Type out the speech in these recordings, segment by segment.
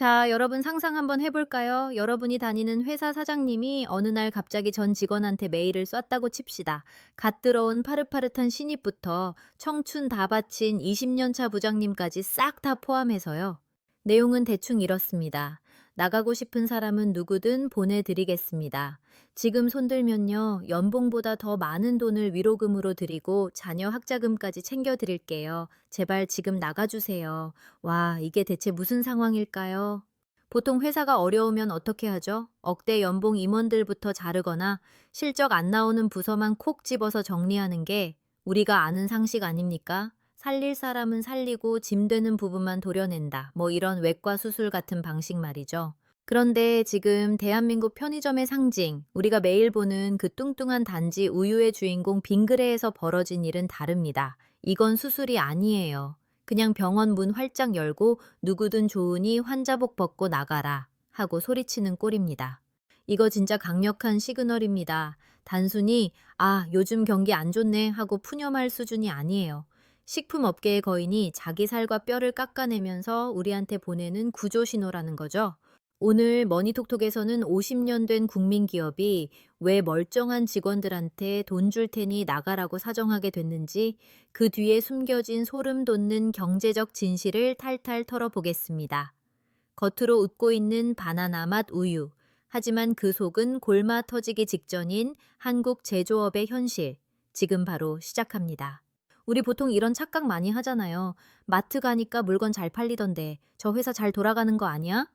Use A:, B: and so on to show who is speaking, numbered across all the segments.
A: 자, 여러분 상상 한번 해볼까요? 여러분이 다니는 회사 사장님이 어느 날 갑자기 전 직원한테 메일을 쐈다고 칩시다. 갓 들어온 파릇파릇한 신입부터 청춘 다 바친 20년 차 부장님까지 싹 다 포함해서요. 내용은 대충 이렇습니다. 나가고 싶은 사람은 누구든 보내드리겠습니다. 지금 손들면요, 연봉보다 더 많은 돈을 위로금으로 드리고 자녀 학자금까지 챙겨드릴게요. 제발 지금 나가주세요. 와, 이게 대체 무슨 상황일까요? 보통 회사가 어려우면 어떻게 하죠? 억대 연봉 임원들부터 자르거나 실적 안 나오는 부서만 콕 집어서 정리하는 게 우리가 아는 상식 아닙니까? 살릴 사람은 살리고 짐 되는 부분만 도려낸다. 뭐 이런 외과 수술 같은 방식 말이죠. 그런데 지금 대한민국 편의점의 상징, 우리가 매일 보는 그 뚱뚱한 단지 우유의 주인공 빙그레에서 벌어진 일은 다릅니다. 이건 수술이 아니에요. 그냥 병원 문 활짝 열고 누구든 좋으니 환자복 벗고 나가라 하고 소리치는 꼴입니다. 이거 진짜 강력한 시그널입니다. 단순히 아, 요즘 경기 안 좋네 하고 푸념할 수준이 아니에요. 식품업계의 거인이 자기 살과 뼈를 깎아내면서 우리한테 보내는 구조 신호라는 거죠. 오늘 머니톡톡에서는 50년 된 국민기업이 왜 멀쩡한 직원들한테 돈 줄 테니 나가라고 사정하게 됐는지 그 뒤에 숨겨진 소름 돋는 경제적 진실을 탈탈 털어보겠습니다. 겉으로 웃고 있는 바나나 맛 우유. 하지만 그 속은 골마 터지기 직전인 한국 제조업의 현실. 지금 바로 시작합니다. 우리 보통 이런 착각 많이 하잖아요. 마트 가니까 물건 잘 팔리던데 저 회사 잘 돌아가는 거 아니야?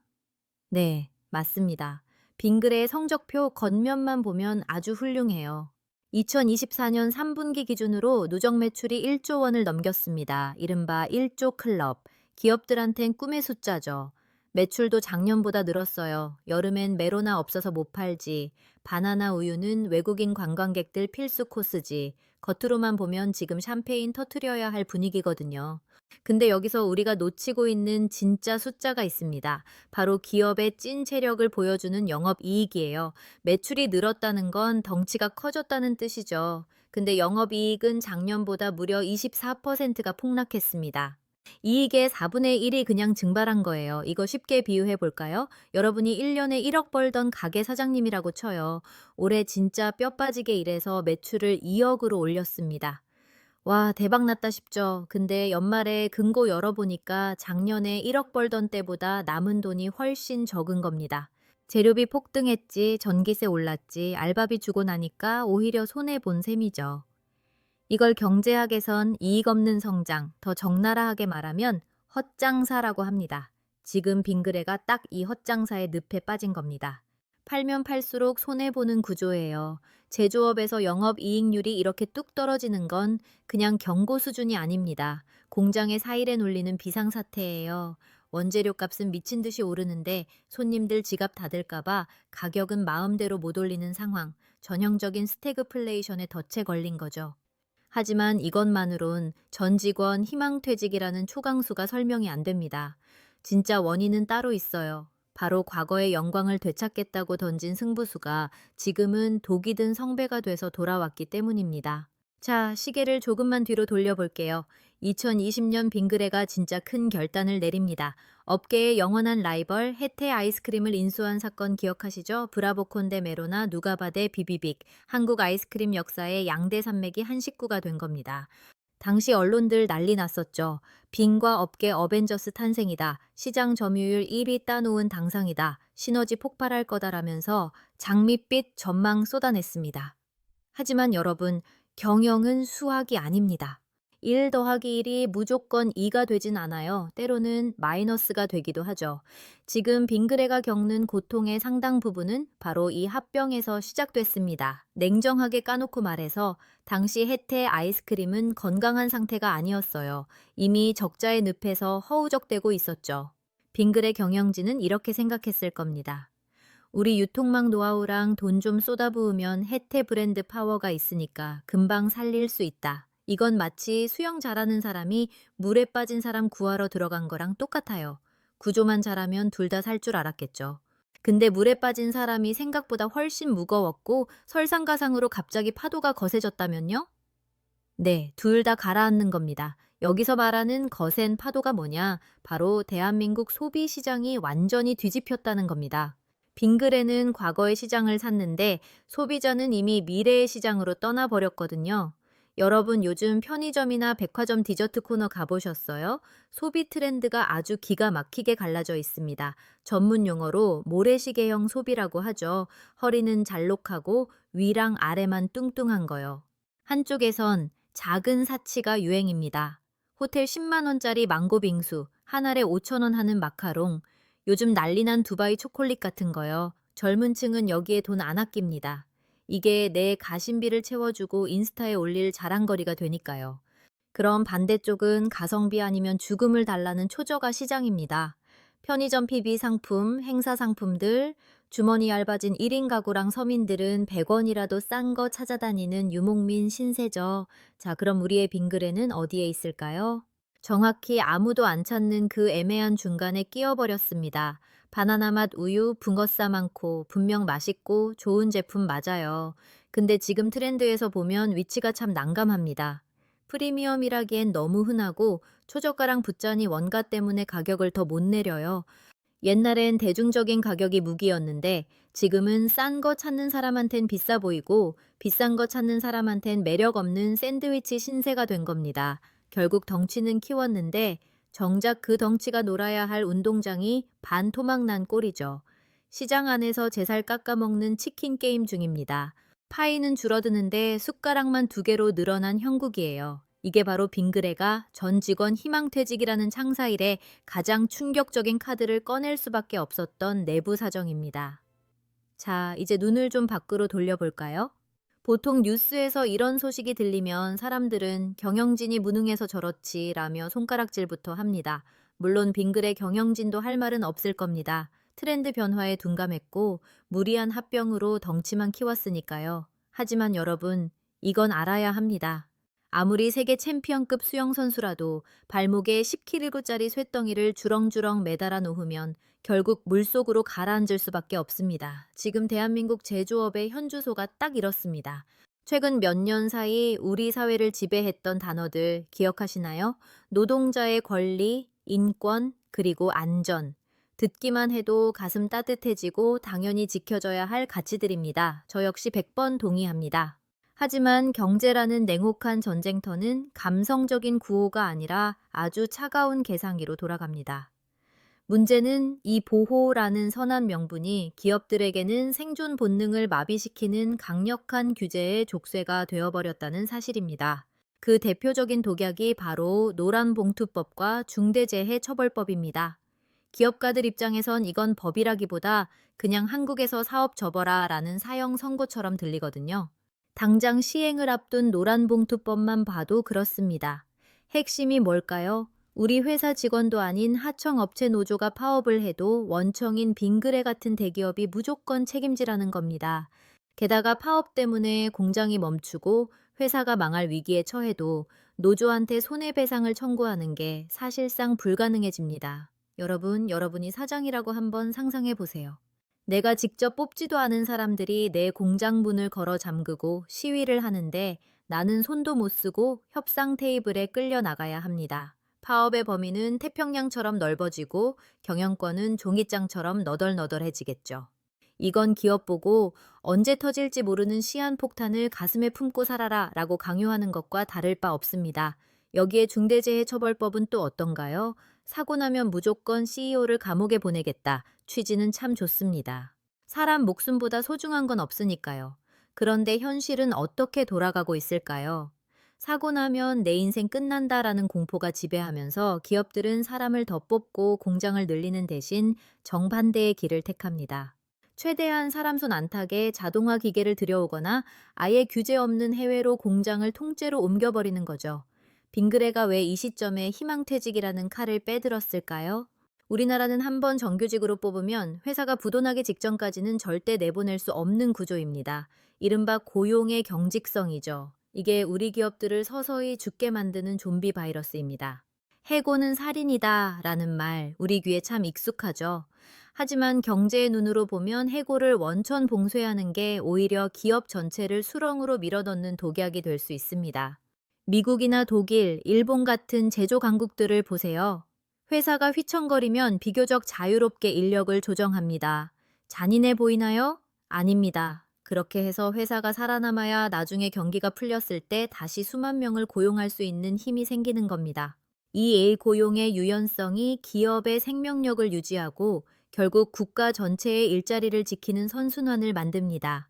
A: 네, 맞습니다. 빙그레의 성적표 겉면만 보면 아주 훌륭해요. 2024년 3분기 기준으로 누적 매출이 1조 원을 넘겼습니다. 이른바 1조 클럽. 기업들한텐 꿈의 숫자죠. 매출도 작년보다 늘었어요. 여름엔 메로나 없어서 못 팔지. 바나나 우유는 외국인 관광객들 필수 코스지. 겉으로만 보면 지금 샴페인 터트려야 할 분위기거든요. 근데 여기서 우리가 놓치고 있는 진짜 숫자가 있습니다. 바로 기업의 찐 체력을 보여주는 영업 이익이에요. 매출이 늘었다는 건 덩치가 커졌다는 뜻이죠. 근데 영업 이익은 작년보다 무려 24%가 폭락했습니다. 이익의 4분의 1이 그냥 증발한 거예요. 이거 쉽게 비유해 볼까요? 여러분이 1년에 1억 벌던 가게 사장님이라고 쳐요. 올해 진짜 뼈 빠지게 일해서 매출을 2억으로 올렸습니다. 와, 대박 났다 싶죠. 근데 연말에 금고 열어보니까 작년에 1억 벌던 때보다 남은 돈이 훨씬 적은 겁니다. 재료비 폭등했지, 전기세 올랐지, 알바비 주고 나니까 오히려 손해본 셈이죠. 이걸 경제학에선 이익 없는 성장, 더 적나라하게 말하면 헛장사라고 합니다. 지금 빙그레가 딱 이 헛장사의 늪에 빠진 겁니다. 팔면 팔수록 손해보는 구조예요. 제조업에서 영업 이익률이 이렇게 뚝 떨어지는 건 그냥 경고 수준이 아닙니다. 공장의 사일에 놀리는 비상사태예요. 원재료 값은 미친 듯이 오르는데 손님들 지갑 닫을까봐 가격은 마음대로 못 올리는 상황. 전형적인 스태그플레이션에 덫에 걸린 거죠. 하지만 이것만으론 전 직원 희망퇴직이라는 초강수가 설명이 안 됩니다. 진짜 원인은 따로 있어요. 바로 과거의 영광을 되찾겠다고 던진 승부수가 지금은 독이 든 성배가 돼서 돌아왔기 때문입니다. 자, 시계를 조금만 뒤로 돌려볼게요. 2020년 빙그레가 진짜 큰 결단을 내립니다. 업계의 영원한 라이벌 혜태 아이스크림을 인수한 사건 기억하시죠? 브라보콘 대 메로나 누가바 대 비비빅. 한국 아이스크림 역사의 양대 산맥이 한 식구가 된 겁니다. 당시 언론들 난리 났었죠. 빙과 업계 어벤져스 탄생이다. 시장 점유율 1위 따놓은 당상이다. 시너지 폭발할 거다라면서 장밋빛 전망 쏟아냈습니다. 하지만 여러분, 경영은 수학이 아닙니다. 1 더하기 1이 무조건 2가 되진 않아요. 때로는 마이너스가 되기도 하죠. 지금 빙그레가 겪는 고통의 상당 부분은 바로 이 합병에서 시작됐습니다. 냉정하게 까놓고 말해서 당시 혜태 아이스크림은 건강한 상태가 아니었어요. 이미 적자의 늪에서 허우적대고 있었죠. 빙그레 경영진은 이렇게 생각했을 겁니다. 우리 유통망 노하우랑 돈 좀 쏟아부으면 혜태 브랜드 파워가 있으니까 금방 살릴 수 있다. 이건 마치 수영 잘하는 사람이 물에 빠진 사람 구하러 들어간 거랑 똑같아요. 구조만 잘하면 둘 다 살 줄 알았겠죠. 근데 물에 빠진 사람이 생각보다 훨씬 무거웠고 설상가상으로 갑자기 파도가 거세졌다면요? 네, 둘 다 가라앉는 겁니다. 여기서 말하는 거센 파도가 뭐냐? 바로 대한민국 소비 시장이 완전히 뒤집혔다는 겁니다. 빙그레는 과거의 시장을 샀는데 소비자는 이미 미래의 시장으로 떠나버렸거든요. 여러분 요즘 편의점이나 백화점 디저트 코너 가보셨어요? 소비 트렌드가 아주 기가 막히게 갈라져 있습니다. 전문 용어로 모래시계형 소비라고 하죠. 허리는 잘록하고 위랑 아래만 뚱뚱한 거요. 한쪽에선 작은 사치가 유행입니다. 호텔 10만 원짜리 망고 빙수, 한 알에 5천 원 하는 마카롱, 요즘 난리난 두바이 초콜릿 같은 거요. 젊은 층은 여기에 돈 안 아낍니다. 이게 내 가심비를 채워주고 인스타에 올릴 자랑거리가 되니까요. 그럼 반대쪽은 가성비 아니면 죽음을 달라는 초저가 시장입니다. 편의점 PB 상품, 행사 상품들, 주머니 얇아진 1인 가구랑 서민들은 100원이라도 싼 거 찾아다니는 유목민 신세죠. 자, 그럼 우리의 빙그레는 어디에 있을까요? 정확히 아무도 안 찾는 그 애매한 중간에 끼어버렸습니다. 바나나 맛 우유, 붕어싸 많고 분명 맛있고 좋은 제품 맞아요. 근데 지금 트렌드에서 보면 위치가 참 난감합니다. 프리미엄이라기엔 너무 흔하고 초저가랑 붙자니 원가 때문에 가격을 더 못 내려요. 옛날엔 대중적인 가격이 무기였는데 지금은 싼 거 찾는 사람한텐 비싸 보이고 비싼 거 찾는 사람한텐 매력 없는 샌드위치 신세가 된 겁니다. 결국 덩치는 키웠는데 정작 그 덩치가 놀아야 할 운동장이 반토막 난 꼴이죠. 시장 안에서 제살 깎아먹는 치킨 게임 중입니다. 파이는 줄어드는데 숟가락만 두 개로 늘어난 형국이에요. 이게 바로 빙그레가 전 직원 희망퇴직이라는 창사일에 가장 충격적인 카드를 꺼낼 수밖에 없었던 내부 사정입니다. 자, 이제 눈을 좀 밖으로 돌려볼까요? 보통 뉴스에서 이런 소식이 들리면 사람들은 경영진이 무능해서 저렇지 라며 손가락질부터 합니다. 물론 빙글의 경영진도 할 말은 없을 겁니다. 트렌드 변화에 둔감했고 무리한 합병으로 덩치만 키웠으니까요. 하지만 여러분, 이건 알아야 합니다. 아무리 세계 챔피언급 수영 선수라도 발목에 10kg짜리 쇳덩이를 주렁주렁 매달아 놓으면 결국 물속으로 가라앉을 수밖에 없습니다. 지금 대한민국 제조업의 현주소가 딱 이렇습니다. 최근 몇 년 사이 우리 사회를 지배했던 단어들 기억하시나요? 노동자의 권리, 인권, 그리고 안전. 듣기만 해도 가슴 따뜻해지고 당연히 지켜져야 할 가치들입니다. 저 역시 100번 동의합니다. 하지만 경제라는 냉혹한 전쟁터는 감성적인 구호가 아니라 아주 차가운 계상기로 돌아갑니다. 문제는 이 보호라는 선한 명분이 기업들에게는 생존 본능을 마비시키는 강력한 규제의 족쇄가 되어버렸다는 사실입니다. 그 대표적인 독약이 바로 노란봉투법과 중대재해처벌법입니다. 기업가들 입장에선 이건 법이라기보다 그냥 한국에서 사업 접어라 라는 사형 선고처럼 들리거든요. 당장 시행을 앞둔 노란봉투법만 봐도 그렇습니다. 핵심이 뭘까요? 우리 회사 직원도 아닌 하청 업체 노조가 파업을 해도 원청인 빙그레 같은 대기업이 무조건 책임지라는 겁니다. 게다가 파업 때문에 공장이 멈추고 회사가 망할 위기에 처해도 노조한테 손해배상을 청구하는 게 사실상 불가능해집니다. 여러분, 여러분이 사장이라고 한번 상상해 보세요. 내가 직접 뽑지도 않은 사람들이 내 공장 문을 걸어 잠그고 시위를 하는데 나는 손도 못 쓰고 협상 테이블에 끌려 나가야 합니다. 파업의 범위는 태평양처럼 넓어지고 경영권은 종이장처럼 너덜너덜해지겠죠. 이건 기업 보고 언제 터질지 모르는 시한폭탄을 가슴에 품고 살아라 라고 강요하는 것과 다를 바 없습니다. 여기에 중대재해처벌법은 또 어떤가요? 사고 나면 무조건 CEO를 감옥에 보내겠다. 취지는 참 좋습니다. 사람 목숨보다 소중한 건 없으니까요. 그런데 현실은 어떻게 돌아가고 있을까요? 사고 나면 내 인생 끝난다라는 공포가 지배하면서 기업들은 사람을 더 뽑고 공장을 늘리는 대신 정반대의 길을 택합니다. 최대한 사람 손 안 타게 자동화 기계를 들여오거나 아예 규제 없는 해외로 공장을 통째로 옮겨버리는 거죠. 빙그레가 왜 이 시점에 희망퇴직이라는 칼을 빼들었을까요? 우리나라는 한 번 정규직으로 뽑으면 회사가 부도나기 직전까지는 절대 내보낼 수 없는 구조입니다. 이른바 고용의 경직성이죠. 이게 우리 기업들을 서서히 죽게 만드는 좀비 바이러스입니다. 해고는 살인이다 라는 말 우리 귀에 참 익숙하죠. 하지만 경제의 눈으로 보면 해고를 원천 봉쇄하는 게 오히려 기업 전체를 수렁으로 밀어넣는 독약이 될 수 있습니다. 미국이나 독일, 일본 같은 제조 강국들을 보세요. 회사가 휘청거리면 비교적 자유롭게 인력을 조정합니다. 잔인해 보이나요? 아닙니다. 그렇게 해서 회사가 살아남아야 나중에 경기가 풀렸을 때 다시 수만 명을 고용할 수 있는 힘이 생기는 겁니다. 이 고용의 유연성이 기업의 생명력을 유지하고 결국 국가 전체의 일자리를 지키는 선순환을 만듭니다.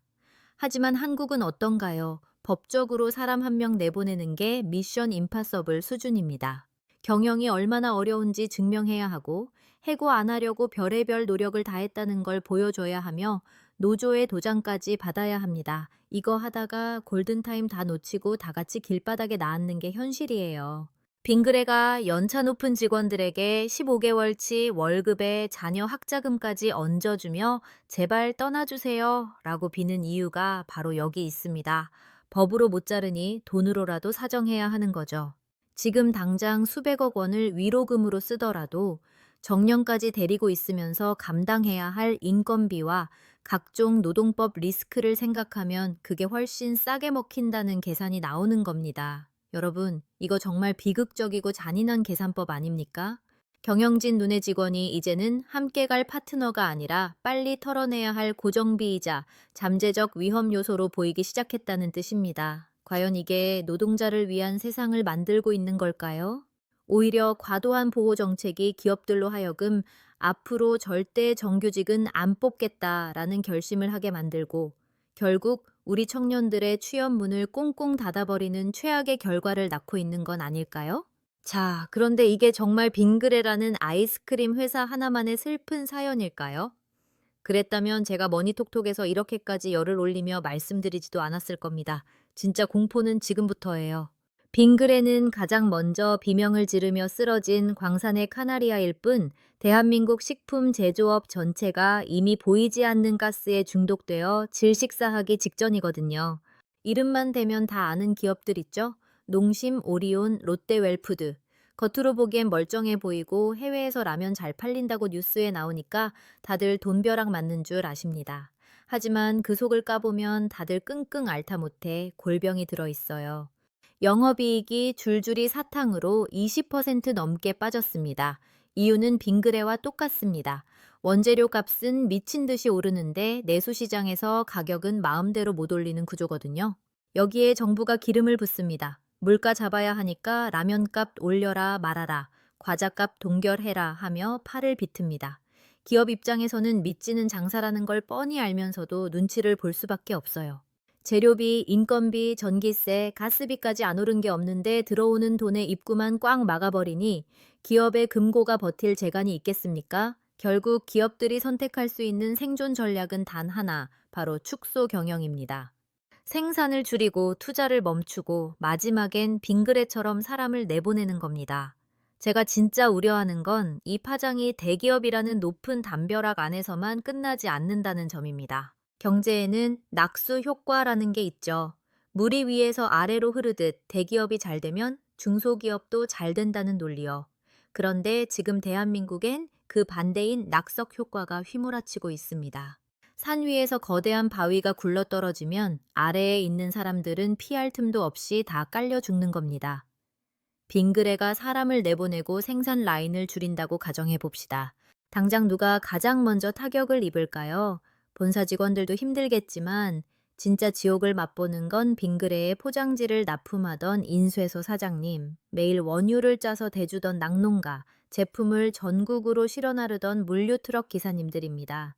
A: 하지만 한국은 어떤가요? 법적으로 사람 한 명 내보내는 게 미션 임파서블 수준입니다. 경영이 얼마나 어려운지 증명해야 하고 해고 안 하려고 별의별 노력을 다했다는 걸 보여줘야 하며 노조의 도장까지 받아야 합니다. 이거 하다가 골든타임 다 놓치고 다 같이 길바닥에 나앉는 게 현실이에요. 빙그레가 연차 높은 직원들에게 15개월치 월급에 자녀 학자금까지 얹어주며 제발 떠나주세요 라고 비는 이유가 바로 여기 있습니다. 법으로 못 자르니 돈으로라도 사정해야 하는 거죠. 지금 당장 수백억 원을 위로금으로 쓰더라도 정년까지 데리고 있으면서 감당해야 할 인건비와 각종 노동법 리스크를 생각하면 그게 훨씬 싸게 먹힌다는 계산이 나오는 겁니다. 여러분, 이거 정말 비극적이고 잔인한 계산법 아닙니까? 경영진 눈의 직원이 이제는 함께 갈 파트너가 아니라 빨리 털어내야 할 고정비이자 잠재적 위험 요소로 보이기 시작했다는 뜻입니다. 과연 이게 노동자를 위한 세상을 만들고 있는 걸까요? 오히려 과도한 보호 정책이 기업들로 하여금 앞으로 절대 정규직은 안 뽑겠다라는 결심을 하게 만들고 결국 우리 청년들의 취업 문을 꽁꽁 닫아버리는 최악의 결과를 낳고 있는 건 아닐까요? 자, 그런데 이게 정말 빙그레라는 아이스크림 회사 하나만의 슬픈 사연일까요? 그랬다면 제가 머니톡톡에서 이렇게까지 열을 올리며 말씀드리지도 않았을 겁니다. 진짜 공포는 지금부터예요. 빙그레는 가장 먼저 비명을 지르며 쓰러진 광산의 카나리아일 뿐 대한민국 식품 제조업 전체가 이미 보이지 않는 가스에 중독되어 질식사하기 직전이거든요. 이름만 대면 다 아는 기업들 있죠? 농심, 오리온, 롯데웰푸드. 겉으로 보기엔 멀쩡해 보이고 해외에서 라면 잘 팔린다고 뉴스에 나오니까 다들 돈벼락 맞는 줄 아십니다. 하지만 그 속을 까보면 다들 끙끙 앓다 못해 골병이 들어 있어요. 영업이익이 줄줄이 사탕으로 20% 넘게 빠졌습니다. 이유는 빙그레와 똑같습니다. 원재료 값은 미친 듯이 오르는데 내수시장에서 가격은 마음대로 못 올리는 구조거든요. 여기에 정부가 기름을 붓습니다. 물가 잡아야 하니까 라면값 올려라 말아라, 과자값 동결해라 하며 팔을 비틉니다. 기업 입장에서는 믿지는 장사라는 걸 뻔히 알면서도 눈치를 볼 수밖에 없어요. 재료비, 인건비, 전기세, 가스비까지 안 오른 게 없는데 들어오는 돈의 입구만 꽉 막아버리니 기업의 금고가 버틸 재간이 있겠습니까? 결국 기업들이 선택할 수 있는 생존 전략은 단 하나, 바로 축소 경영입니다. 생산을 줄이고 투자를 멈추고 마지막엔 빙그레처럼 사람을 내보내는 겁니다. 제가 진짜 우려하는 건 이 파장이 대기업이라는 높은 담벼락 안에서만 끝나지 않는다는 점입니다. 경제에는 낙수 효과라는 게 있죠. 물이 위에서 아래로 흐르듯 대기업이 잘 되면 중소기업도 잘 된다는 논리요. 그런데 지금 대한민국엔 그 반대인 낙석 효과가 휘몰아치고 있습니다. 산 위에서 거대한 바위가 굴러떨어지면 아래에 있는 사람들은 피할 틈도 없이 다 깔려 죽는 겁니다. 빙그레가 사람을 내보내고 생산 라인을 줄인다고 가정해 봅시다. 당장 누가 가장 먼저 타격을 입을까요? 본사 직원들도 힘들겠지만 진짜 지옥을 맛보는 건 빙그레의 포장지를 납품하던 인쇄소 사장님, 매일 원유를 짜서 대주던 낙농가, 제품을 전국으로 실어 나르던 물류 트럭 기사님들입니다.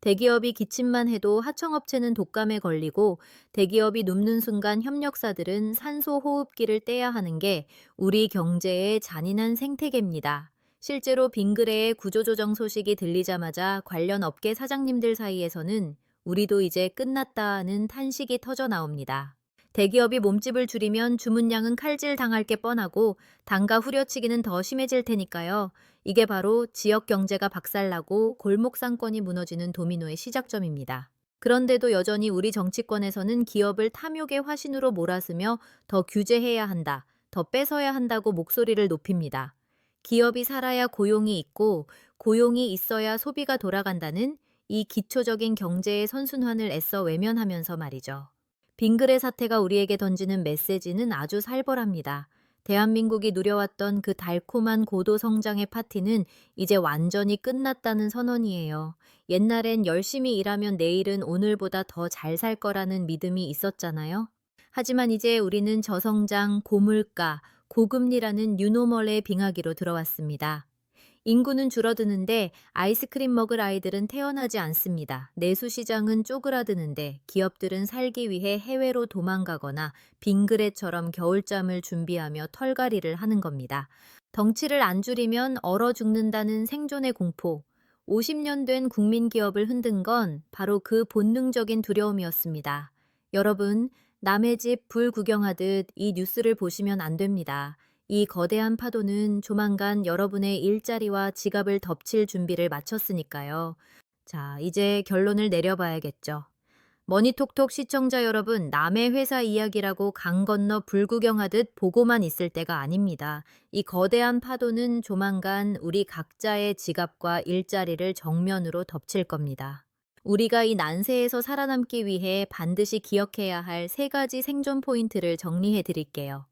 A: 대기업이 기침만 해도 하청업체는 독감에 걸리고 대기업이 눕는 순간 협력사들은 산소 호흡기를 떼야 하는 게 우리 경제의 잔인한 생태계입니다. 실제로 빙그레의 구조조정 소식이 들리자마자 관련 업계 사장님들 사이에서는 우리도 이제 끝났다는 탄식이 터져 나옵니다. 대기업이 몸집을 줄이면 주문량은 칼질 당할 게 뻔하고 단가 후려치기는 더 심해질 테니까요. 이게 바로 지역 경제가 박살나고 골목 상권이 무너지는 도미노의 시작점입니다. 그런데도 여전히 우리 정치권에서는 기업을 탐욕의 화신으로 몰아쓰며 더 규제해야 한다, 더 뺏어야 한다고 목소리를 높입니다. 기업이 살아야 고용이 있고 고용이 있어야 소비가 돌아간다는 이 기초적인 경제의 선순환을 애써 외면하면서 말이죠. 빙그레 사태가 우리에게 던지는 메시지는 아주 살벌합니다. 대한민국이 누려왔던 그 달콤한 고도 성장의 파티는 이제 완전히 끝났다는 선언이에요. 옛날엔 열심히 일하면 내일은 오늘보다 더 잘 살 거라는 믿음이 있었잖아요. 하지만 이제 우리는 저성장, 고물가, 고금리라는 뉴노멀의 빙하기로 들어왔습니다. 인구는 줄어드는데 아이스크림 먹을 아이들은 태어나지 않습니다. 내수 시장은 쪼그라드는데 기업들은 살기 위해 해외로 도망가거나 빙그레처럼 겨울잠을 준비하며 털갈이를 하는 겁니다. 덩치를 안 줄이면 얼어 죽는다는 생존의 공포. 50년 된 국민 기업을 흔든 건 바로 그 본능적인 두려움이었습니다. 여러분, 남의 집 불 구경하듯 이 뉴스를 보시면 안 됩니다. 이 거대한 파도는 조만간 여러분의 일자리와 지갑을 덮칠 준비를 마쳤으니까요. 자, 이제 결론을 내려봐야겠죠. 머니톡톡 시청자 여러분, 남의 회사 이야기라고 강 건너 불 구경하듯 보고만 있을 때가 아닙니다. 이 거대한 파도는 조만간 우리 각자의 지갑과 일자리를 정면으로 덮칠 겁니다. 우리가 이 난세에서 살아남기 위해 반드시 기억해야 할 세 가지 생존 포인트를 정리해 드릴게요.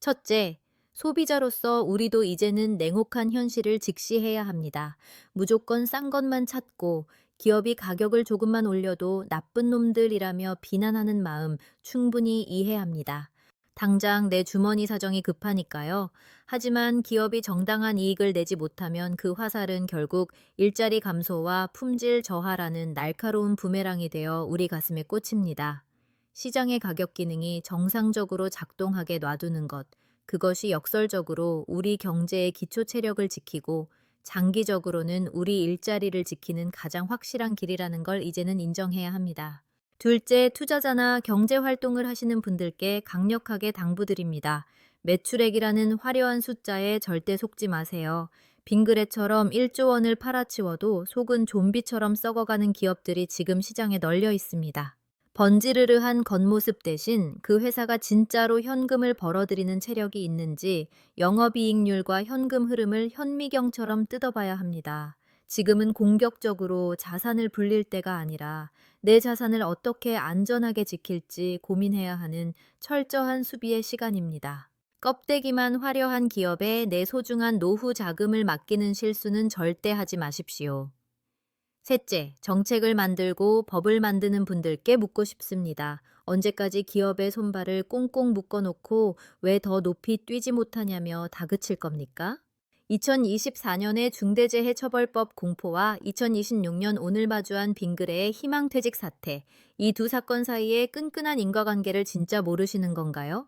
A: 첫째, 소비자로서 우리도 이제는 냉혹한 현실을 직시해야 합니다. 무조건 싼 것만 찾고 기업이 가격을 조금만 올려도 나쁜 놈들이라며 비난하는 마음 충분히 이해합니다. 당장 내 주머니 사정이 급하니까요. 하지만 기업이 정당한 이익을 내지 못하면 그 화살은 결국 일자리 감소와 품질 저하라는 날카로운 부메랑이 되어 우리 가슴에 꽂힙니다. 시장의 가격 기능이 정상적으로 작동하게 놔두는 것, 그것이 역설적으로 우리 경제의 기초 체력을 지키고 장기적으로는 우리 일자리를 지키는 가장 확실한 길이라는 걸 이제는 인정해야 합니다. 둘째, 투자자나 경제 활동을 하시는 분들께 강력하게 당부드립니다. 매출액이라는 화려한 숫자에 절대 속지 마세요. 빙그레처럼 1조 원을 팔아치워도 속은 좀비처럼 썩어가는 기업들이 지금 시장에 널려 있습니다. 번지르르한 겉모습 대신 그 회사가 진짜로 현금을 벌어들이는 체력이 있는지 영업이익률과 현금 흐름을 현미경처럼 뜯어봐야 합니다. 지금은 공격적으로 자산을 불릴 때가 아니라 내 자산을 어떻게 안전하게 지킬지 고민해야 하는 철저한 수비의 시간입니다. 껍데기만 화려한 기업에 내 소중한 노후 자금을 맡기는 실수는 절대 하지 마십시오. 셋째, 정책을 만들고 법을 만드는 분들께 묻고 싶습니다. 언제까지 기업의 손발을 꽁꽁 묶어놓고 왜 더 높이 뛰지 못하냐며 다그칠 겁니까? 2024년의 중대재해처벌법 공포와 2026년 오늘 마주한 빙그레의 희망퇴직 사태, 이 두 사건 사이의 끈끈한 인과관계를 진짜 모르시는 건가요?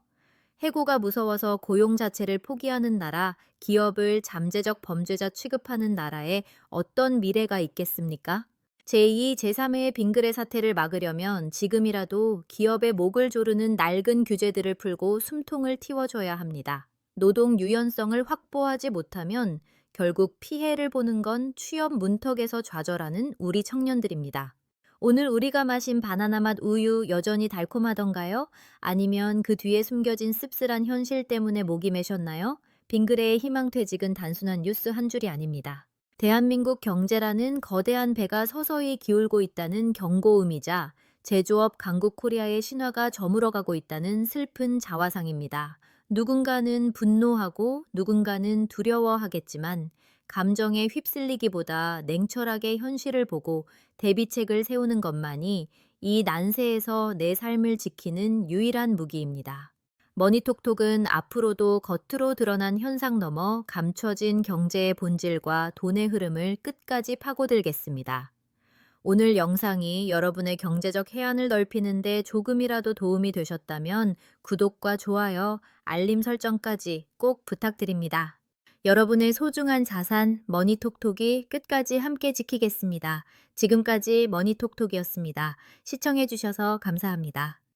A: 해고가 무서워서 고용 자체를 포기하는 나라, 기업을 잠재적 범죄자 취급하는 나라에 어떤 미래가 있겠습니까? 제2, 제3의 빙그레 사태를 막으려면 지금이라도 기업의 목을 조르는 낡은 규제들을 풀고 숨통을 틔워줘야 합니다. 노동 유연성을 확보하지 못하면 결국 피해를 보는 건 취업 문턱에서 좌절하는 우리 청년들입니다. 오늘 우리가 마신 바나나 맛 우유 여전히 달콤하던가요? 아니면 그 뒤에 숨겨진 씁쓸한 현실 때문에 목이 메셨나요? 빙그레의 희망퇴직은 단순한 뉴스 한 줄이 아닙니다. 대한민국 경제라는 거대한 배가 서서히 기울고 있다는 경고음이자 제조업 강국 코리아의 신화가 저물어가고 있다는 슬픈 자화상입니다. 누군가는 분노하고 누군가는 두려워하겠지만 감정에 휩쓸리기보다 냉철하게 현실을 보고 대비책을 세우는 것만이 이 난세에서 내 삶을 지키는 유일한 무기입니다. 머니톡톡은 앞으로도 겉으로 드러난 현상 넘어 감춰진 경제의 본질과 돈의 흐름을 끝까지 파고들겠습니다. 오늘 영상이 여러분의 경제적 해안을 넓히는데 조금이라도 도움이 되셨다면 구독과 좋아요, 알림 설정까지 꼭 부탁드립니다. 여러분의 소중한 자산 머니톡톡이 끝까지 함께 지키겠습니다. 지금까지 머니톡톡이었습니다. 시청해주셔서 감사합니다.